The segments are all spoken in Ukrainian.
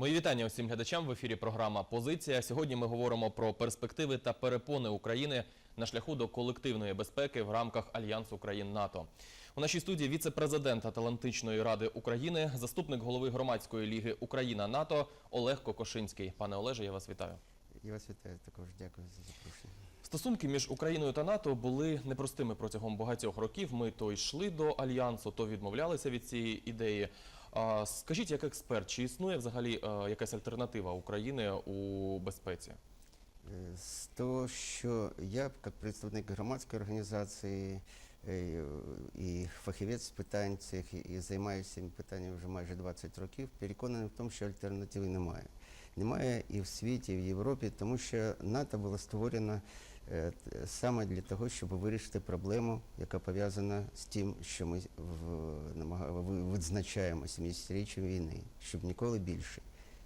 Мої вітання усім глядачам в ефірі. Програма Позиція. Сьогодні ми говоримо про перспективи та перепони України на шляху до колективної безпеки в рамках Альянсу країн НАТО. У нашій студії віце-президент Атлантичної ради України, заступник голови громадської ліги Україна НАТО Олег Кокошинський. Пане Олеже, я вас вітаю. Я вас вітаю також. Дякую за запрошення. Стосунки між Україною та НАТО були непростими протягом багатьох років. Ми то йшли до альянсу, то відмовлялися від цієї ідеї. Скажіть, як експерт, чи існує взагалі е, якась альтернатива України у безпеці? Е, З того, що я, як представник громадської організації е, і фахівець з питань цих, і займаюся цим питанням вже майже 20 років, переконаний в тому, що альтернативи немає. Немає і в світі, і в Європі, тому що НАТО було створено саме для того, щоб вирішити проблему, яка пов'язана з тим, що ми в- намага- ви- відзначаємо 70-річчя війни, щоб ніколи більше.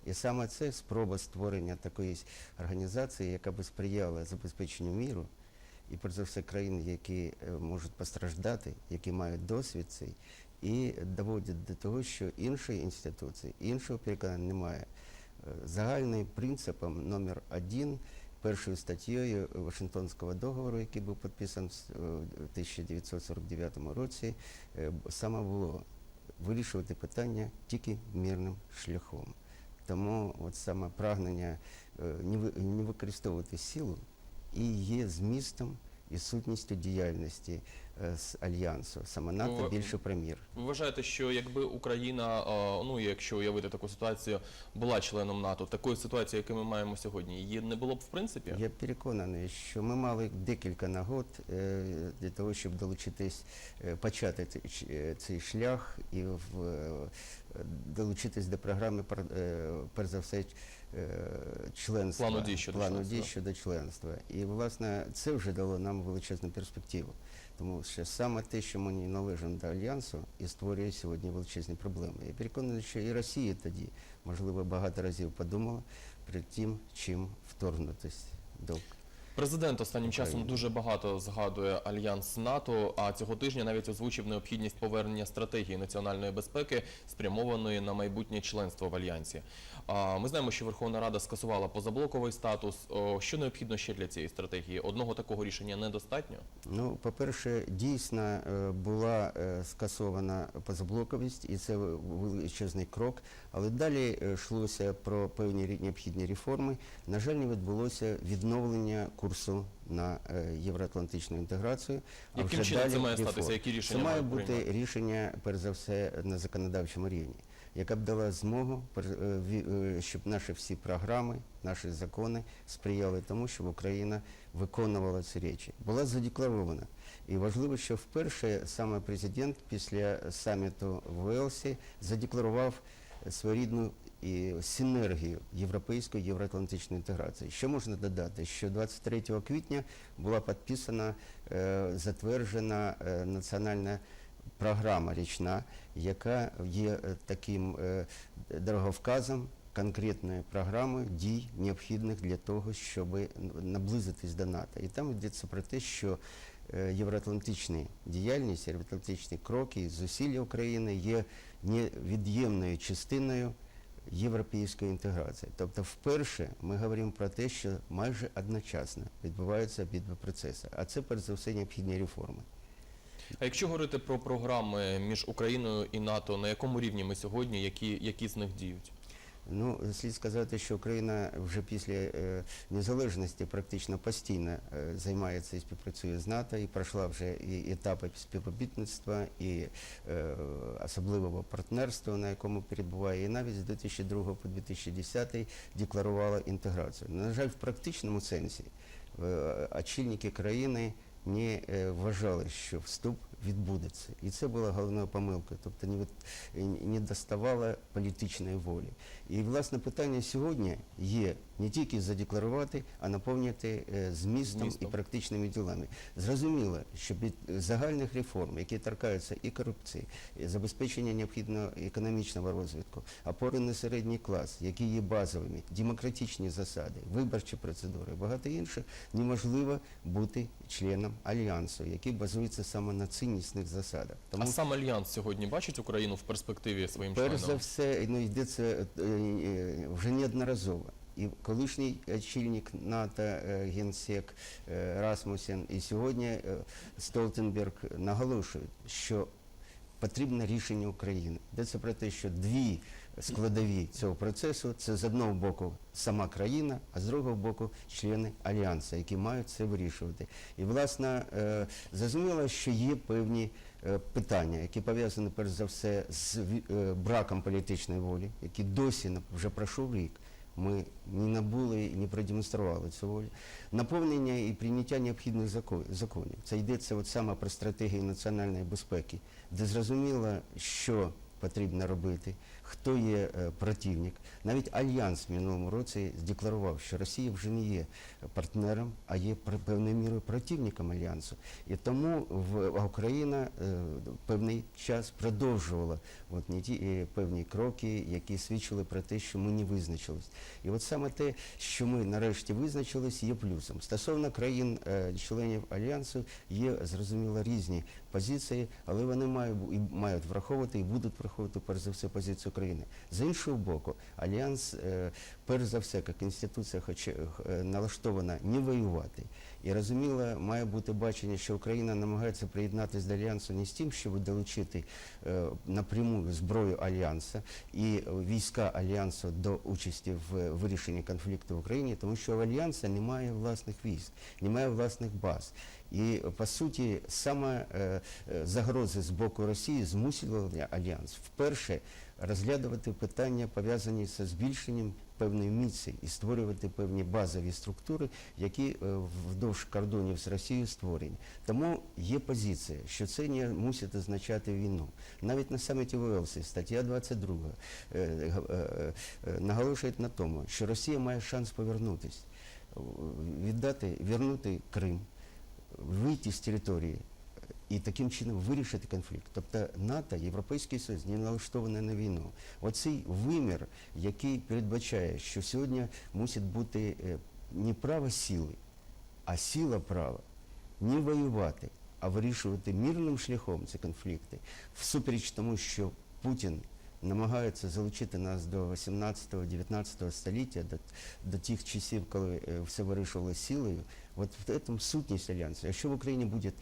І саме це спроба створення такої організації, яка би сприяла забезпеченню міру, і перш за все країн, які е, можуть постраждати, які мають досвід цей, і доводять до того, що іншої інституції, іншого переконання немає. Е, Загальним принципом номер один, першою статтєю Вашингтонського договору, який був підписаний в 1949 році, е, саме було вирішувати питання тільки мирним шляхом. Тому от саме прагнення е, не ви- не використовувати силу і є змістом і сутністю діяльності е, з альянсу. Саме НАТО Ви- більше премір. Ви вважаєте, що якби Україна, е, ну якщо уявити таку ситуацію, була членом НАТО, такої ситуації, яку ми маємо сьогодні, її не було б в принципі? Я переконаний, що ми мали декілька нагод е, для того, щоб долучитись, е, почати цей, е, шлях і в, е, долучитись до програми, пер- е, перш за все, е, членства. Плану дій щодо плану членства. дій щодо членства. І, власне, це вже дало нам величезну перспективу. Тому що саме те, що ми належимо до Альянсу, і створює сьогодні величезні проблеми. Я переконаний, що і Росія тоді, можливо, багато разів подумала перед тим, чим вторгнутися до Президент останнім часом дуже багато згадує альянс НАТО. А цього тижня навіть озвучив необхідність повернення стратегії національної безпеки, спрямованої на майбутнє членство в альянсі. А ми знаємо, що Верховна Рада скасувала позаблоковий статус. Що необхідно ще для цієї стратегії? Одного такого рішення недостатньо. Ну, по-перше, дійсно е, була е, скасована позаблоковість, і це величезний крок. Але далі е, йшлося про певні необхідні реформи. На жаль, не відбулося відновлення курсу на е, євроатлантичну інтеграцію. а Яким вже чином це має реформ. статися? Які рішення Це має бути приймати? рішення, перш за все, на законодавчому рівні, яка б дала змогу, е, е, щоб наші всі програми, наші закони сприяли тому, щоб Україна виконувала ці речі. Була задекларована. І важливо, що вперше саме президент після саміту в Уелсі задекларував своєрідну і синергію європейської євроатлантичної інтеграції. Що можна додати? Що 23 квітня була підписана, е, затверджена е, національна програма річна, яка є е, таким дороговказом конкретної програми дій, необхідних для того, щоб наблизитись до НАТО. І там йдеться про те, що євроатлантичні діяльність, євроатлантичні кроки, зусилля України є невід'ємною частиною європейської інтеграції. Тобто, вперше ми говоримо про те, що майже одночасно відбуваються обидва процеси. А це перш за все необхідні реформи. А якщо говорити про програми між Україною і НАТО, на якому рівні ми сьогодні, які, які з них діють? Ну, слід сказати, що Україна вже після е, незалежності практично постійно е, займається і співпрацює з НАТО, і пройшла вже і етапи співробітництва, і е, особливого партнерства, на якому перебуває, і навіть з 2002 по 2010 декларувала інтеграцію. На жаль, в практичному сенсі очільники країни не вважали, що вступ відбудеться. І це була головною помилкою, тобто не, від, не доставало політичної волі. І, власне, питання сьогодні є Не тільки задекларувати, а наповнити е, змістом, і практичними ділами. Зрозуміло, що від загальних реформ, які торкаються і корупції, і забезпечення необхідного економічного розвитку, опори на середній клас, які є базовими, демократичні засади, виборчі процедури, багато інших, неможливо бути членом альянсу, який базується саме на ціннісних засадах. А сам альянс сьогодні бачить Україну в перспективі своїм Перш за все, ну йдеться е, е, вже неодноразово. І колишній очільник НАТО е, генсек е, Расмусен, і сьогодні е, Столтенберг наголошують, що потрібне рішення України. Йдеться про те, що дві складові цього процесу це з одного боку сама країна, а з другого боку члени альянсу, які мають це вирішувати. І власне зрозуміло, що є певні питання, які пов'язані перш за все з браком політичної волі, які досі на- вже пройшов рік. Ми не набули і не продемонстрували цю волю. Наповнення і прийняття необхідних зако- законів. Це йдеться от саме про стратегію національної безпеки, де зрозуміло, що потрібно робити, хто є е, противник. Навіть Альянс в минулому році здекларував, що Росія вже не є партнером, а є певною мірою противником Альянсу. І тому в, Україна е, певний час продовжувала от, не ті, е, певні кроки, які свідчили про те, що ми не визначились. І от саме те, що ми нарешті визначились, є плюсом. Стосовно країн е, членів Альянсу є зрозуміло різні позиції, але вони мають, і мають враховувати і будуть враховувати перш за все позицію України. З іншого боку, Альянс, е, перш за все, як інституція, хоче е, налаштована не воювати. І розуміло, має бути бачення, що Україна намагається приєднатися до альянсу не з тим, щоб долучити е, напряму зброю альянсу і е, війська альянсу до участі в вирішенні конфлікту в Україні, тому що в альянсу немає власних військ, немає власних баз. І е, по суті, саме е, е, загрози з боку Росії змусили альянс вперше розглядувати питання, пов'язані зі збільшенням певної міці і створювати певні базові структури, які е, вдовж кордонів з Росією створені. Тому є позиція, що це не мусить означати війну. Навіть на саміті в Уелсі стаття 22 е, е, е, е, наголошує на тому, що Росія має шанс повернутися, віддати, вернути Крим, вийти з території і таким чином вирішити конфлікт. Тобто НАТО, Європейський Союз не налаштований на війну. Оцей вимір, який передбачає, що сьогодні мусить бути е, не право сили, а сила права не воювати, а вирішувати мирним шляхом ці конфлікти, всупереч тому, що Путін намагається залучити нас до 18-19 століття, до, до тих часів, коли е, все вирішувалося силою. От в цьому сутність альянсу. Якщо в Україні буде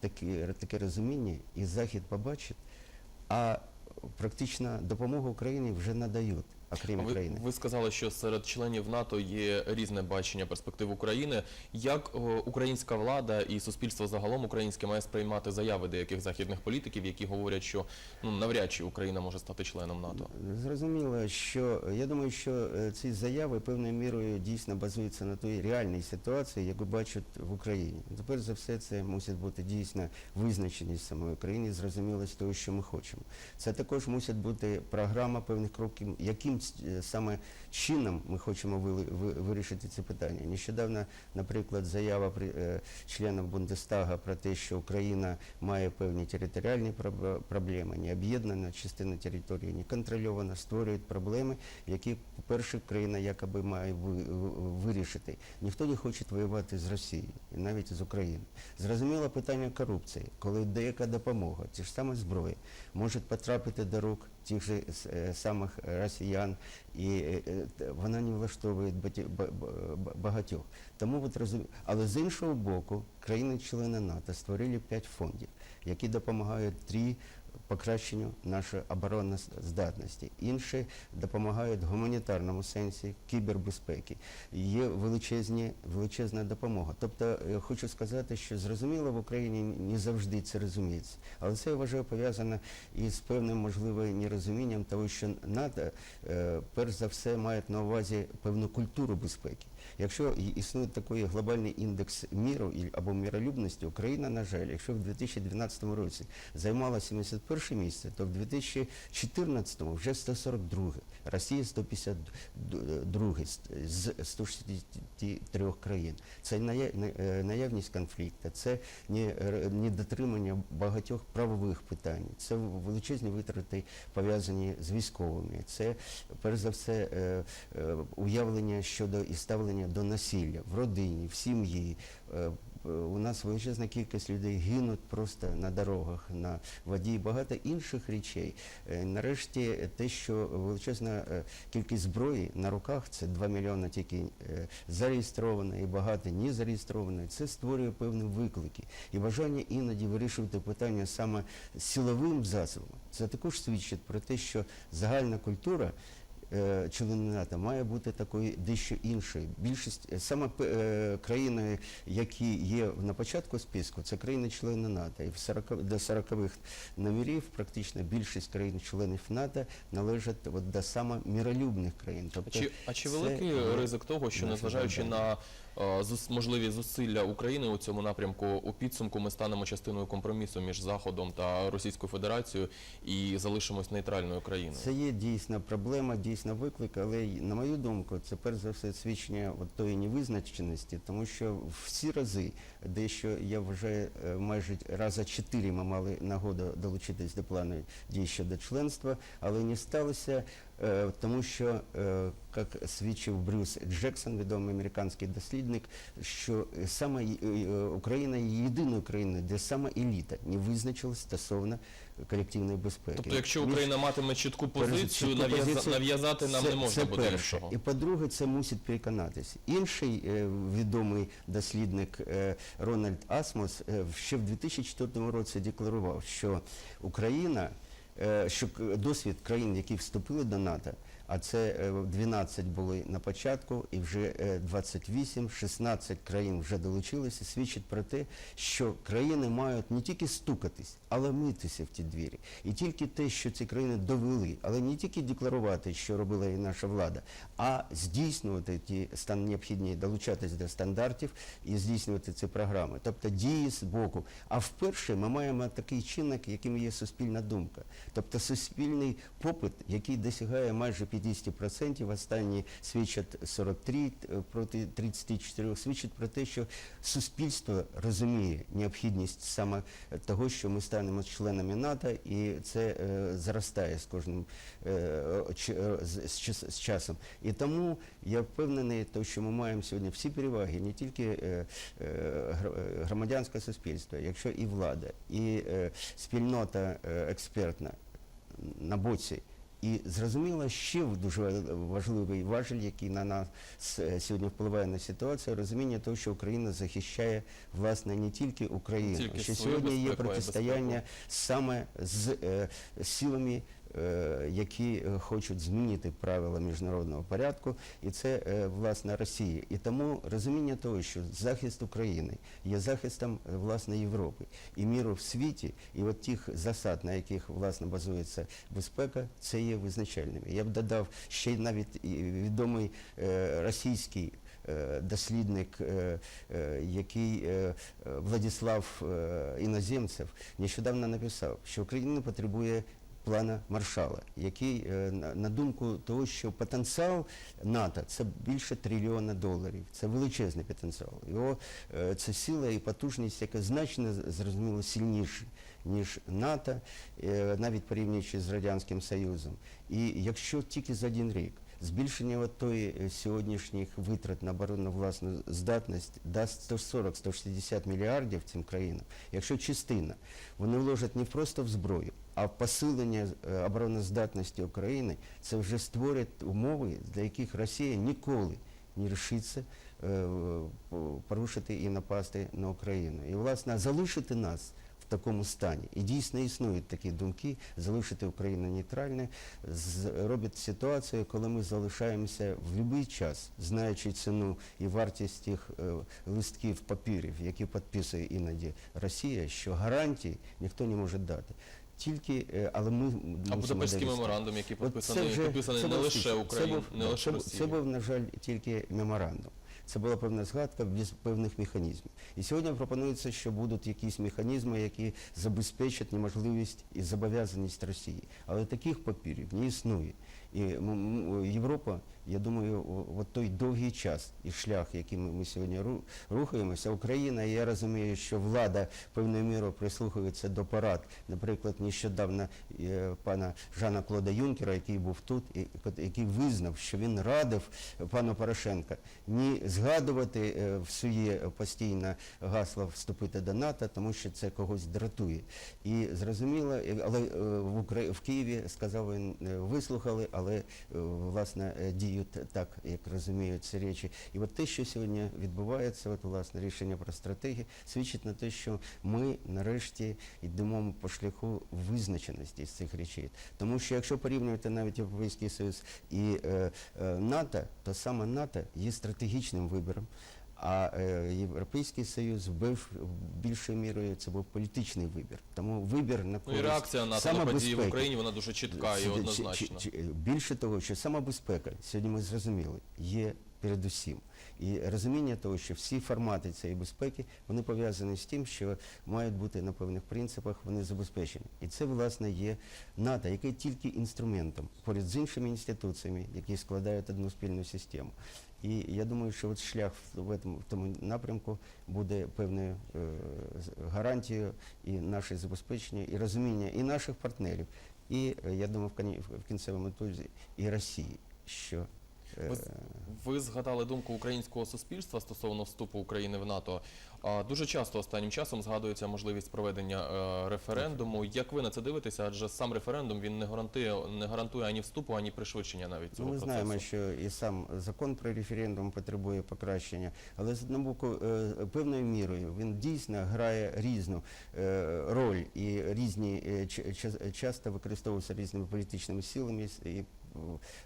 таке, таке розуміння, і Захід побачить, а практично допомогу Україні вже надають, окрім Ви, України. ви сказали, що серед членів НАТО є різне бачення перспектив України. Як о, українська влада і суспільство загалом українське має сприймати заяви деяких західних політиків, які говорять, що ну навряд чи Україна може стати членом НАТО? Зрозуміло, що я думаю, що е, ці заяви певною мірою дійсно базуються на той реальній ситуації, яку бачать в Україні. Тепер за все це мусить бути дійсно визначеність самої України, зрозумілость того, що ми хочемо. Це також мусить бути програма певних кроків, яким саме чином ми хочемо вирішити ці питання. Нещодавно, наприклад, заява е, членів Бундестага про те, що Україна має певні територіальні проб- проблеми, не об'єднана частина території, не контрольована, створюють проблеми, які, по-перше, країна якоби має ви- ви- вирішити. Ніхто не хоче воювати з Росією, і навіть з Україною. Зрозуміло питання корупції, коли деяка допомога, ті ж саме зброї, може потрапити до рук тих же е, самих росіян, і т- вона не влаштовує багатьох. Тому от розумі... Але з іншого боку, країни-члени НАТО створили п'ять фондів, які допомагають три покращенню нашої обороноздатності. Інші допомагають в гуманітарному сенсі, кібербезпеки. Є величезні, величезна допомога. Тобто, е, хочу сказати, що зрозуміло в Україні не завжди це розуміється. Але це я вважаю пов'язано із певним, можливо, нерозумінням того, що НАТО, е, перш за все, має на увазі певну культуру безпеки. Якщо існує такий глобальний індекс міру або міролюбності, Україна, на жаль, якщо в 2012 році займала 71 місце, то в 2014 вже 142, Росія 152 з- з 163 країн. Це е, наявність конфлікту, це р- недотримання багатьох правових питань, це величезні витрати пов'язані з військовими, це перш за все е, е, уявлення щодо і ставлення до насилля в родині, в сім'ї. Е, е, У нас величезна кількість людей гинуть просто на дорогах, на воді багато інших речей. Е, Нарешті те, що величезна кількість зброї на руках, це 2 мільйони тільки зареєстровано і багато не зареєстровано, це створює певні виклики. І бажання іноді вирішувати питання саме силовим засобом. Це також свідчить про те, що загальна культура члени НАТО має бути такою дещо іншою. Більшість е, саме е, країни, які є на початку списку, це країни-члени НАТО. І в 40, до 40-х номерів практично більшість країн-членів НАТО належать от до саме міролюбних країн. Тобто Чи, а чи великий є ризик того, що незважаючи на е, можливі зусилля України у цьому напрямку, у підсумку ми станемо частиною компромісу між Заходом та Російською Федерацією і залишимось нейтральною країною? Це є дійсна проблема, дійсна виклик, але на мою думку, це перш за все свідчення от тої невизначеності, тому що всі рази, дещо я вважаю, е, майже раза чотири ми мали нагоду долучитись до плану дій щодо членства, але не сталося. е, Тому що, е, як свідчив Брюс Джексон, відомий американський дослідник, що саме Україна є єдиною країною, де саме еліта не визначилась стосовно колективної безпеки. Тобто, якщо Україна матиме чітку позицію, нав'язати нам це- не можна це буде перше. іншого. І по-друге, це мусить переконатися. Інший е, відомий дослідник е, Рональд Асмос е, ще в 2004 році декларував, що Україна, е, що досвід країн, які вступили до НАТО, а це е, 12 були на початку, і вже е, 28, 16 країн вже долучилися, свідчить про те, що країни мають не тільки стукатись, але митися в ті двері. І тільки те, що ці країни довели, але не тільки декларувати, що робила і наша влада, а здійснювати ті стан необхідні долучатись до стандартів і здійснювати ці програми. Тобто дії з боку. А вперше ми маємо такий чинник, яким є суспільна думка. Тобто суспільний попит, який досягає майже 50%, останні свідчать 43 е, проти 34, свідчить про те, що суспільство розуміє необхідність саме того, що ми станемо членами НАТО, і це е, зростає з кожним е, е, з, з з часом. І тому я впевнений, то, що ми маємо сьогодні всі переваги, не тільки е, е, е, громадянське суспільство, якщо і влада, і е, спільнота е, експертна на боці. І зрозуміло, ще дуже важливий важель, який на нас е, сьогодні впливає на ситуацію, розуміння того, що Україна захищає власне не тільки Україну, Тільки що сьогодні є безпеку, протистояння безпеку. саме з е, силами, які е, хочуть змінити правила міжнародного порядку, і це е, власне Росія. І тому розуміння того, що захист України є захистом е, власне Європи і міру в світі, і от тих засад, на яких власне базується безпека, це є визначальними. Я б додав ще навіть відомий е, російський. е, Дослідник, е, е, який е, е, Владислав е, Іноземцев нещодавно написав, що Україна потребує плана Маршала, який, е, на- думку того, що потенціал НАТО це більше трильйона доларів. Це величезний потенціал. Його е, це сила і потужність, яка значно зрозуміло сильніша, ніж НАТО, е, навіть порівнюючи з Радянським Союзом. І якщо тільки за один рік збільшення тої е, сьогоднішніх витрат на оборонну власну здатність дасть 140-160 мільярдів цим країнам, якщо частина. Вони вложать не просто в зброю, а в посилення е, обороноздатності України, це вже створить умови, для яких Росія ніколи не рішиться порушити і напасти на Україну. І, власне, залишити нас в такому стані. І дійсно існують такі думки, залишити Україну нейтральною, робить ситуацію, коли ми залишаємося в будь-який час, знаючи ціну і вартість тих е, листків папірів, які підписує іноді Росія, що гарантій ніхто не може дати. Тільки, е, але ми А Будапештський меморандум, який підписаний, вже- підписаний не був лише Україною, не лише це Це був, на жаль, тільки меморандум. Це була певна згадка певних механізмів. І сьогодні пропонується, що будуть якісь механізми, які забезпечать неможливість і зобов'язаність Росії. Але таких папірів не існує. І Європа, я думаю, от той довгий час і шлях, яким ми- сьогодні ру- рухаємося, Україна, я розумію, що влада певною мірою прислухається до порад, наприклад, нещодавно е, пана Жана Клода Юнкера, який був тут, який визнав, що він радив пану Порошенка не згадувати е, в своє постійно гасло вступити до НАТО, тому що це когось дратує. І зрозуміло, але е, в, Києві сказав він, вислухали, але власне е, діють так, як розуміють ці речі. І от те, що сьогодні відбувається, от власне рішення про стратегію, свідчить на те, що ми нарешті йдемо по шляху визначеності з цих речей. Тому що якщо порівнювати навіть Європейський Союз і е, е, НАТО, то саме НАТО є стратегічним вибором. А е, Європейський Союз був більшою мірою це був політичний вибір. Тому вибір на Ну і реакція НАТО на події в. Україні вона дуже чітка і однозначна. Більше того, що сама безпека, сьогодні ми зрозуміли, є передусім. І розуміння того, що всі формати цієї безпеки, вони пов'язані з тим, що мають бути на певних принципах, вони забезпечені. І це, власне, є НАТО, яке тільки інструментом поряд з іншими інституціями, які складають одну спільну систему. І я думаю, що от шлях в, этом, в тому напрямку буде певною е, гарантією і наше забезпечення, і розуміння і наших партнерів, і е, я думаю, в, кінцевому ітозі і Росії, що е, Ви, ви згадали думку українського суспільства стосовно вступу України в НАТО. Дуже часто останнім часом згадується можливість проведення е, референдуму. Як ви на це дивитеся? Адже сам референдум він не гарантує не гарантує ані вступу, ані пришвидшення навіть цього ми процесу. знаємо, що і сам закон про референдум потребує покращення, але з одного боку, е, певною мірою він дійсно грає різну е, роль і різні часто використовуються різними політичними силами і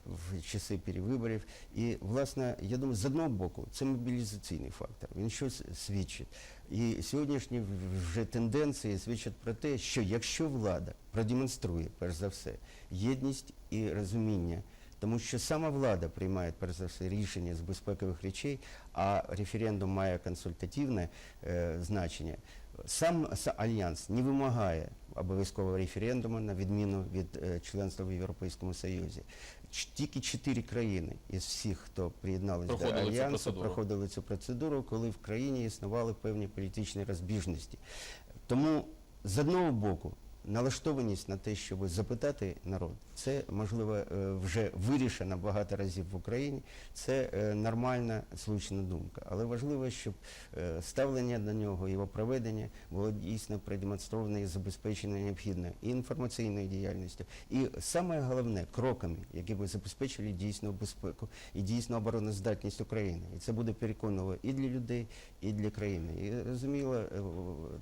в- часи перевиборів. І, власне, я думаю, з одного боку, це мобілізаційний фактор. Він щось свідчить. І сьогоднішні вже тенденції свідчать про те, що якщо влада продемонструє, перш за все, єдність і розуміння, тому що сама влада приймає перш за все рішення з безпекових речей, а референдум має консультативне е, значення. Сам альянс не вимагає обов'язкового референдуму на відміну від е, членства в Європейському Союзі. Тільки чотири країни із всіх, хто приєдналися до альянсу, цю альянсу, проходили цю процедуру, коли в країні існували певні політичні розбіжності. Тому з одного боку налаштованість на те, щоб запитати народ, це можливо е, вже вирішено багато разів в Україні. Це е, нормальна слушна думка. Але важливо, щоб е, ставлення до нього, його проведення було дійсно продемонстроване і забезпечено необхідною і інформаційною діяльністю, і саме головне кроками, які б забезпечили дійсну безпеку і дійсну обороноздатність України. І це буде переконливо і для людей, і для країни. І розуміло,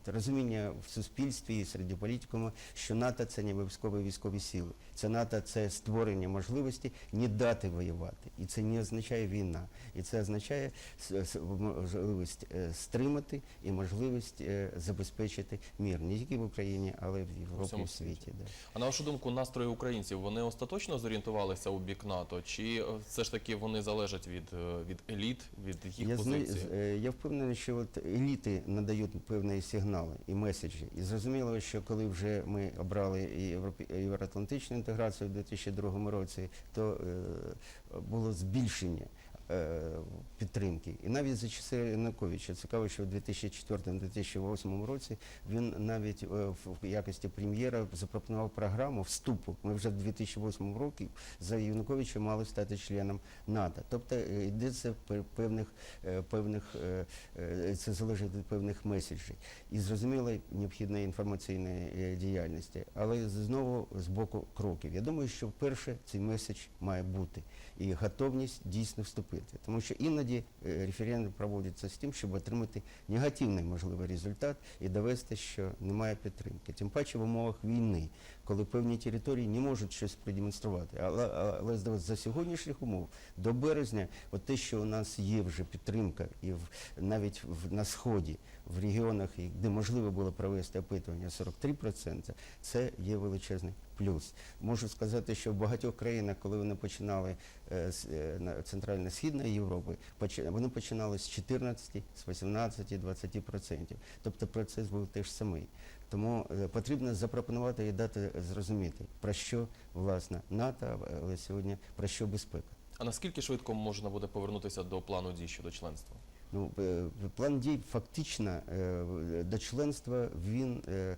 розуміння в суспільстві і серед політикуму, що НАТО це не військові військові сили. Це НАТО це створення можливості не дати воювати. І це не означає війна. І це означає можливість е, стримати і можливість е, забезпечити мир не тільки в Україні, але й в Європі і в світі. Да. А на вашу думку, настрої українців вони остаточно зорієнтувалися у бік НАТО, чи е, все ж таки вони залежать від, від еліт, від їх Я, е, я впевнений, що от еліти надають певні сигнали і меседжі. І зрозуміло, що коли вже ми обрали Європі- євроатлантичну інтеграцію в 2002 році, то е, було збільшення. Е, Підтримки. І навіть за часи Януковича, цікаво, що в 2004-2008 році він навіть е, в якості прем'єра запропонував програму вступу. Ми вже в 2008 році за Януковича мали стати членом НАТО. Тобто е, йдеться пе- певних, певних це залежить від певних меседжів. І зрозуміло, необхідної інформаційної діяльності. Але знову з боку кроків. Я думаю, що вперше цей меседж має бути і готовність дійсно вступити. Тому що іноді е, референдум проводиться з тим, щоб отримати негативний можливий результат і довести, що немає підтримки. Тим паче в умовах війни, коли певні території не можуть щось продемонструвати. Але, але за- сьогоднішніх умов до березня, от те, що у нас є вже підтримка, і в, навіть в, на сході, в регіонах, де можливо було провести опитування 43%, це є величезний плюс. Можу сказати, що в багатьох країнах, коли вони починали е, з е, Центрально-Східної Європи, вони починали з 14, з 18, 20%. Тобто процес був теж самий. Тому е, потрібно запропонувати і дати зрозуміти, про що власне НАТО, але сьогодні про що безпека. А наскільки швидко можна буде повернутися до плану дій щодо членства? Ну, е, план дій фактично е, до членства він е,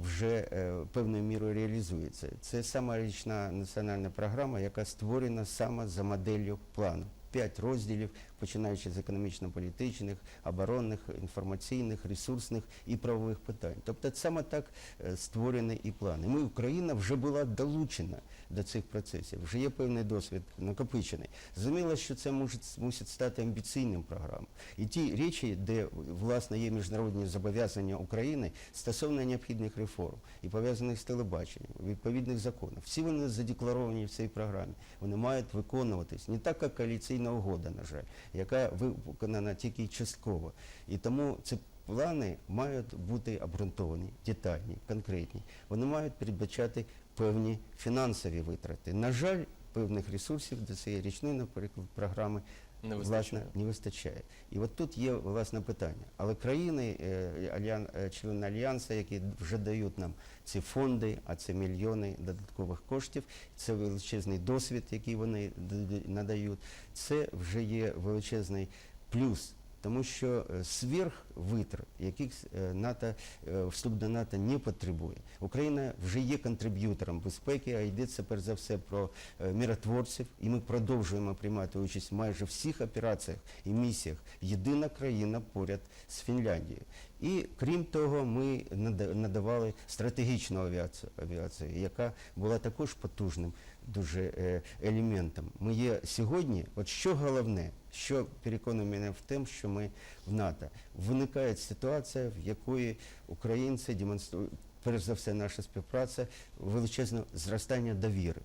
вже певною мірою реалізується. Це сама річна національна програма, яка створена саме за моделлю плану. П'ять розділів, починаючи з економічно-політичних, оборонних, інформаційних, ресурсних і правових питань. Тобто саме так е, створений і план. І ми, Україна вже була долучена до цих процесів, вже є певний досвід накопичений. Зрозуміло, що це може, мусить стати амбіційним програмом. І ті речі, де власне є міжнародні зобов'язання України стосовно необхідних реформ і пов'язаних з телебаченням, відповідних законів, всі вони задекларовані в цій програмі. Вони мають виконуватись не так, як коаліційна угода, на жаль, яка виконана тільки частково. І тому ці плани мають бути обґрунтовані, детальні, конкретні. Вони мають передбачати певні фінансові витрати. На жаль, певних ресурсів до цієї річної, наприклад, програми Не власне не вистачає. І от тут є власне питання. Але країни, е, е, члени альянсу, які вже дають нам ці фонди, а це мільйони додаткових коштів, це величезний досвід, який вони надають. Це вже є величезний плюс. Тому що е, сверх витрат, яких е, НАТО, е, вступ до НАТО не потребує. Україна вже є контриб'ютором безпеки, а йдеться перш за все про миротворців, і ми продовжуємо приймати участь в майже всіх операціях і місіях. Єдина країна поряд з Фінляндією. І крім того, ми нада- надавали стратегічну авіацію, авіацію, яка була також потужним дуже е, елементом. Ми є сьогодні, от що головне, що переконує мене в тим, що ми в НАТО. Виникає ситуація, в якої українці демонструють, перш за все, наша співпраця, величезне зростання довіри.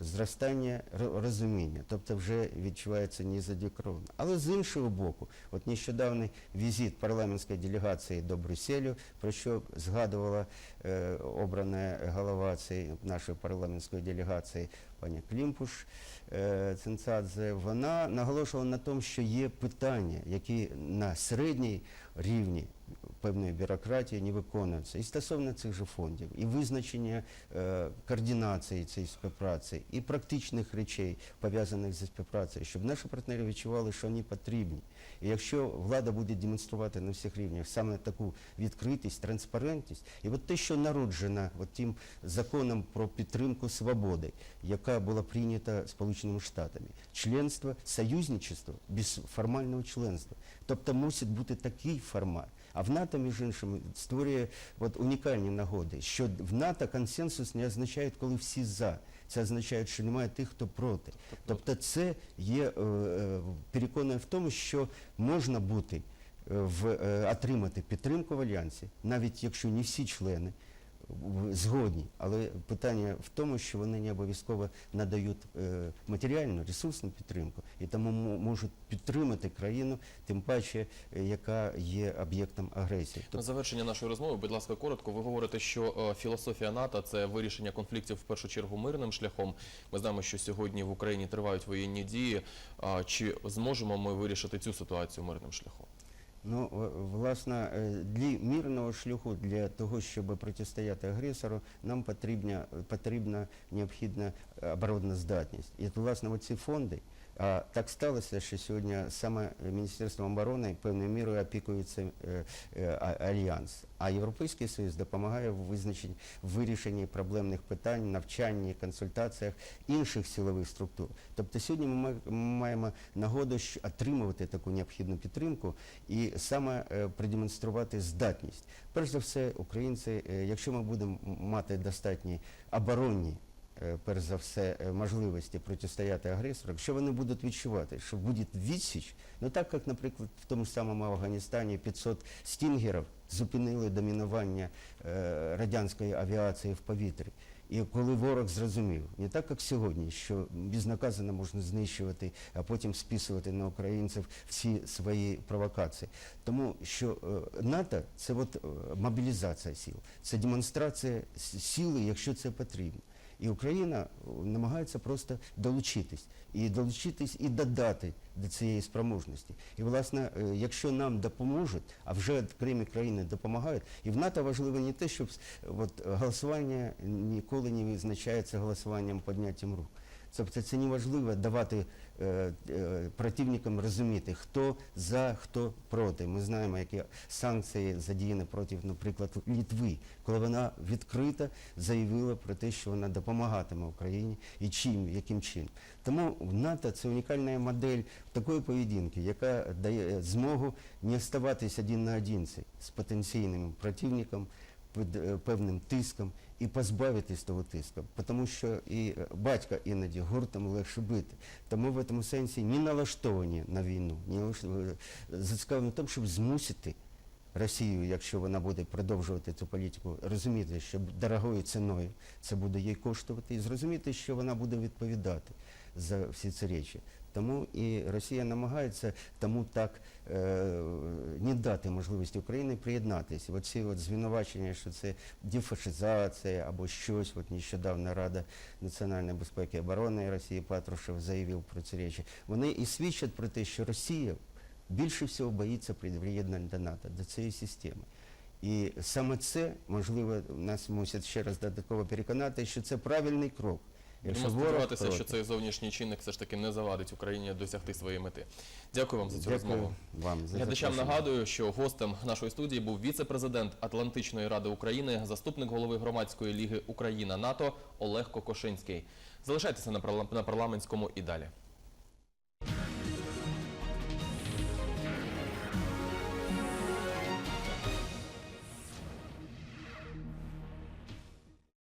Зростання розуміння, тобто вже відчувається не задекровано. Але з іншого боку, от нещодавний візит парламентської делегації до Брюсселю, про що згадувала е, обрана голова цієї нашої парламентської делегації пані Клімпуш е, Цинцадзе, вона наголошувала на тому, що є питання, які на середній рівні певної бюрократії не виконуються. І стосовно цих же фондів, і визначення е, координації цієї співпраці, і практичних речей, пов'язаних зі співпрацею, щоб наші партнери відчували, що вони потрібні. І якщо влада буде демонструвати на всіх рівнях саме таку відкритість, транспарентність, і от те, що народжено от тим законом про підтримку свободи, яка була прийнята Сполученими Штатами, членство, союзничество без формального членства. Тобто мусить бути такий формат. А в НАТО, між іншим, створює от унікальні нагоди, що в НАТО консенсус не означає, коли всі за. Це означає, що немає тих, хто проти. Тобто це є е, е, переконує в тому, що можна бути е, в отримати підтримку в альянсі, навіть якщо не всі члени згодні. Але питання в тому, що вони не обов'язково надають е, матеріальну, ресурсну підтримку, і тому можуть підтримати країну, тим паче, е, яка є об'єктом агресії. На завершення нашої розмови, будь ласка, коротко. Ви говорите, що е, філософія НАТО це вирішення конфліктів в першу чергу мирним шляхом. Ми знаємо, що сьогодні в Україні тривають воєнні дії. Чи зможемо ми вирішити цю ситуацію мирним шляхом? Ну, власне, е, для мирного шляху, для того, щоб протистояти агресору, нам потрібна, потрібна необхідна оборонна здатність. І, власне, оці фонди, так сталося, що сьогодні саме Міністерством оборони певною мірою опікується е, е, Альянс, а Європейський Союз допомагає в визначенні, вирішенні проблемних питань, навчанні, консультаціях інших силових структур. Тобто сьогодні ми ма- маємо нагоду отримувати таку необхідну підтримку і саме е, продемонструвати здатність. Перш за все, українці, якщо ми будемо мати достатні оборонні, перш за все, е, можливості протистояти агресору, якщо вони будуть відчувати, що буде відсіч, ну так як, наприклад, в тому ж самому Афганістані 500 стінгерів зупинили домінування е, радянської авіації в повітрі. І коли ворог зрозумів, не так як сьогодні, що безнаказано можна знищувати, а потім списувати на українців всі свої провокації. Тому що е, НАТО це от, е, мобілізація сил, це демонстрація сили, якщо це потрібно. І Україна е, намагається просто долучитись. І долучитись і додати до цієї спроможності. І, власне, е, якщо нам допоможуть, а вже окремі країни допомагають, і в НАТО важливо не те, щоб от, голосування ніколи не визначається голосуванням підняттям рук. Тобто це неважливо давати е, е, противникам розуміти, хто за, хто проти. Ми знаємо, які санкції задіяні проти, наприклад, Літви, коли вона відкрито заявила про те, що вона допомагатиме Україні і чим, яким чином. Тому НАТО це унікальна модель такої поведінки, яка дає змогу не оставатись один на один з потенційним противником, під е, певним тиском і позбавитись того тиску. Тому що і е, батька іноді гуртом легше бити. Тому в цьому сенсі не налаштовані на війну, налаштовані, зацікавлені в тому, щоб змусити Росію, якщо вона буде продовжувати цю політику, розуміти, що дорогою ціною це буде їй коштувати, і зрозуміти, що вона буде відповідати за всі ці речі. Тому і Росія намагається тому так е, не дати можливості Україні приєднатися. Оці от звинувачення, що це дефашизація або щось. От нещодавно Рада національної безпеки і оборони Росії Патрушев заявив про ці речі. Вони і свідчать про те, що Росія більше всього боїться приєднання до НАТО, до цієї системи. І саме це, можливо, нас мусять ще раз додатково переконати, що це правильний крок. Будемо сподіватися, що цей зовнішній чинник все ж таки не завадить Україні досягти своєї мети. Дякую вам за цю Дякую розмову. вам за Глядачам нагадую, що гостем нашої студії був віце-президент Атлантичної ради України, заступник голови громадської ліги Україна НАТО Олег Кокошинський. Залишайтеся на парламентському і далі.